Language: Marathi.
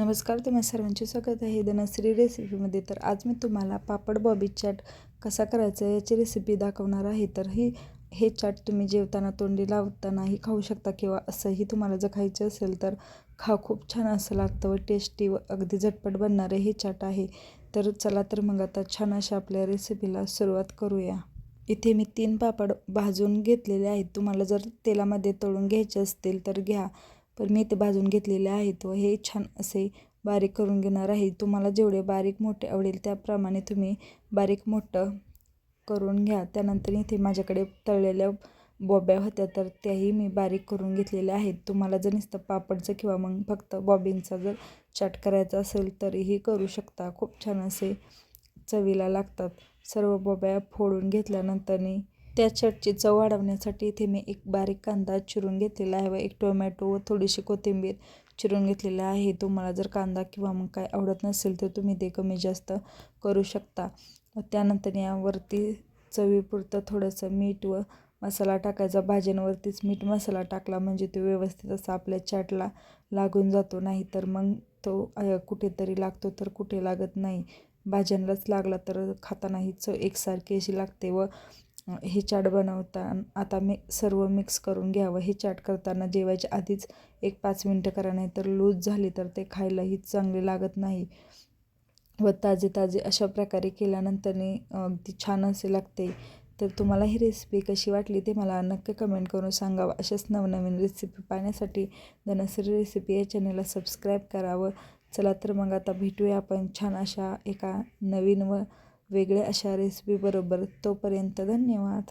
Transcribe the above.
नमस्कार तुम्हा सर्वांचे स्वागत आहे धनश्री रेसिपीमध्ये तर आज मी तुम्हाला पापड बॉबी चाट कसा करायचा याची रेसिपी दाखवणार आहे. तर ही हे चाट तुम्ही जेवताना तोंडी लावतानाही खाऊ शकता किंवा असंही तुम्हाला जर खायचं असेल तर खा खूप छान असं लागतं व टेस्टी व अगदी झटपट बनणारे हे चाट आहे. तर चला तर मग आता छान अशा आपल्या रेसिपीला सुरुवात करूया. इथे मी तीन पापड भाजून घेतलेले आहेत. तुम्हाला जर तेलामध्ये तळून घ्यायचे असतील तर घ्या. पण मी ते भाजून घेतलेले आहेत व हे छान असे बारीक करून घेणार आहे. तुम्हाला जेवढे बारीक मोठे आवडेल त्याप्रमाणे तुम्ही बारीक मोठं करून घ्या. त्यानंतर इथे माझ्याकडे तळलेल्या बॉब्या होत्या तर त्याही मी बारीक करून घेतलेल्या आहेत. तुम्हाला जर नुसतं पापडचं किंवा मग फक्त बॉबींचा जर चाट करायचा असेल तरीही करू शकता. खूप छान असे चवीला लागतात. सर्व बॉब्या फोडून घेतल्यानंतरनी त्या चटची चव वाढवण्यासाठी इथे मी एक बारीक कांदा चिरून घेतलेला आहे व एक टोमॅटो व थोडीशी कोथिंबीर चिरून घेतलेला आहे. तुम्हाला जर कांदा किंवा मग काय आवडत नसेल तर तुम्ही ते कमी जास्त करू शकता. व त्यानंतर यावरती चवीपुरतं थोडंसं मीठ व मसाला टाकायचा. भाज्यांवरतीच मीठ मसाला टाकला म्हणजे तो व्यवस्थित असा आपल्या चाटला लागून जातो. नाही तर मग तो कुठेतरी लागतो तर कुठे लागत नाही. भाज्यांनाच लागला तर खातानाही चव एकसारखी अशी लागते व हे चाट बनवता आता मी सर्व मिक्स करून घ्यावं. हे चाट करताना जेवायच्या आधीच एक पाच मिनटं करा नाही तर लूज झाली तर ते खायलाही चांगले लागत नाही. व ताजे ताजे अशा प्रकारे केल्यानंतरने अगदी छान असे लागते. तर तुम्हाला ही रेसिपी कशी वाटली ते मला नक्की कमेंट करून सांगावं. अशाच नवनवीन रेसिपी पाहण्यासाठी धनसरी रेसिपी या चॅनलला सबस्क्राईब करावं. चला तर मग आता भेटूया आपण छान अशा एका नवीन व वेगळ्या अशा रेसिपीबरोबर तोपर्यंत धन्यवाद.